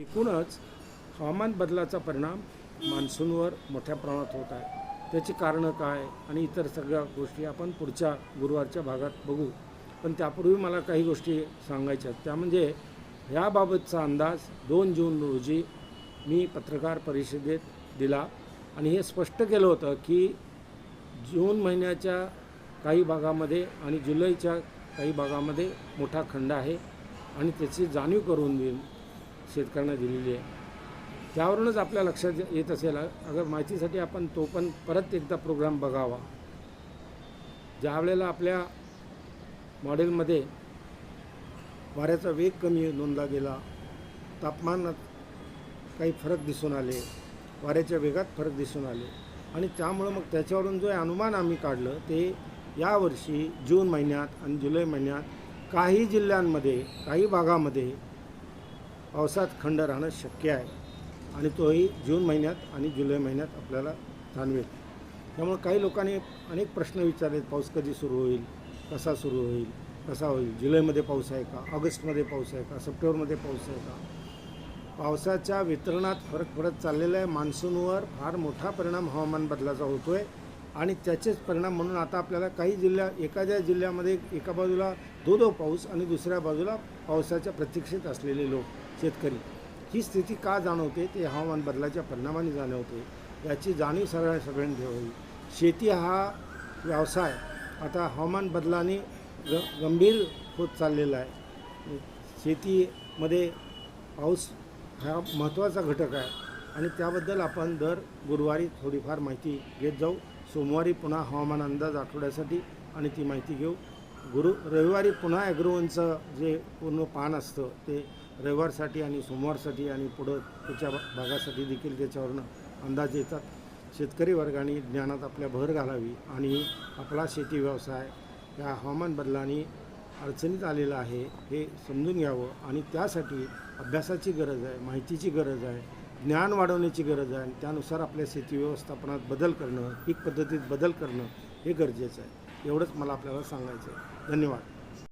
एकूणच हवामान बदलाचा परिणाम मान्सूनवर मोठ्या प्रमाणात होत आहे. त्याची कारणं काय आणि इतर सगळ्या गोष्टी आपण पुढच्या गुरुवारच्या भागात बघू. पण त्यापूर्वी मला काही गोष्टी सांगायच्या त्या म्हणजे ह्याबाबतचा अंदाज दोन जून रोजी मी पत्रकार परिषदेत दिला आणि हे स्पष्ट केलं होतं की जून महिन्याच्या काही भागामध्ये आणि जुलैच्या काही भागामध्ये मोठा खंड आहे आणि त्याची जाणीव करून देईल. शेतकऱ्यांना दिलेली आहे. त्यावरूनच आपल्या लक्षात येत असेल अगर माहितीसाठी आपण तो पण परत एकदा प्रोग्राम बघावा. ज्या वेळेला आपल्या मॉडेलमध्ये वाऱ्याचा वेग कमी नोंदला गेला तापमानात काही फरक दिसून आले वाऱ्याच्या वेगात फरक दिसून आले आणि त्यामुळं मग त्याच्यावरून जो अनुमान आम्ही काढलं ते यावर्षी जून महिन्यात आणि जुलै महिन्यात काही जिल्ह्यांमध्ये काही भागामध्ये पावसात खंड राहणं शक्य आहे आणि तोही जून महिन्यात आणि जुलै महिन्यात आपल्याला जाणवेल. त्यामुळे काही लोकांनी अनेक प्रश्न विचारलेत पाऊस कधी सुरू होईल कसा सुरू होईल कसा होईल जुलैमध्ये पाऊस आहे का ऑगस्टमध्ये पाऊस आहे का सप्टेंबरमध्ये पाऊस आहे का? पावसाच्या वितरणात फरक पडत चाललेला आहे. मान्सूनवर फार मोठा परिणाम हवामान बदलाचा होतो आहे आणि त्याचेच परिणाम म्हणून आता आपल्याला काही जिल्ह्या एखाद्या जिल्ह्यामध्ये एका बाजूला दो दो पाऊस आणि दुसऱ्या बाजूला पावसाच्या प्रतीक्षेत असलेले लोक शेतकरी ही स्थिती का जाणवते? ते हवामान बदलाच्या परिणामाने जाणवते. याची जाणीव सगळ्या सगळ्यांनी ठेवावी शेती हा व्यवसाय आता हवामान बदलाने ग गंभीर होत चाललेला आहे. शेतीमध्ये पाऊस हा महत्त्वाचा घटक आहे. आणि त्याबद्दल आपण दर गुरुवारी थोडीफार माहिती घेत जाऊ. सोमवारी पुन्हा हवामान अंदाज आठवड्यासाठी आणि ती माहिती घेऊ. गुरु रविवारी पुन्हा ॲग्रोवनचं जे पूर्ण पान असतं ते रविवारसाठी आणि सोमवारसाठी आणि पुढं पुढच्या भागासाठी देखील त्याच्यावरनं अंदाज येतात. शेतकरी वर्गाने ज्ञानात आपल्या भर घालावी आणि आपला शेती व्यवसाय या हवामान बदलाने अडचणीत आलेला आहे हे समजून घ्यावं आणि त्यासाठी अभ्यासाची गरज आहे माहितीची गरज आहे. ज्ञान वाढवण्याची गरज आहे आणि त्यानुसार आपल्या शेती व्यवस्थापनात बदल करणं पीक पद्धतीत बदल करणं हे गरजेचं आहे. एवढंच मला आपल्याला सांगायचं आहे. धन्यवाद.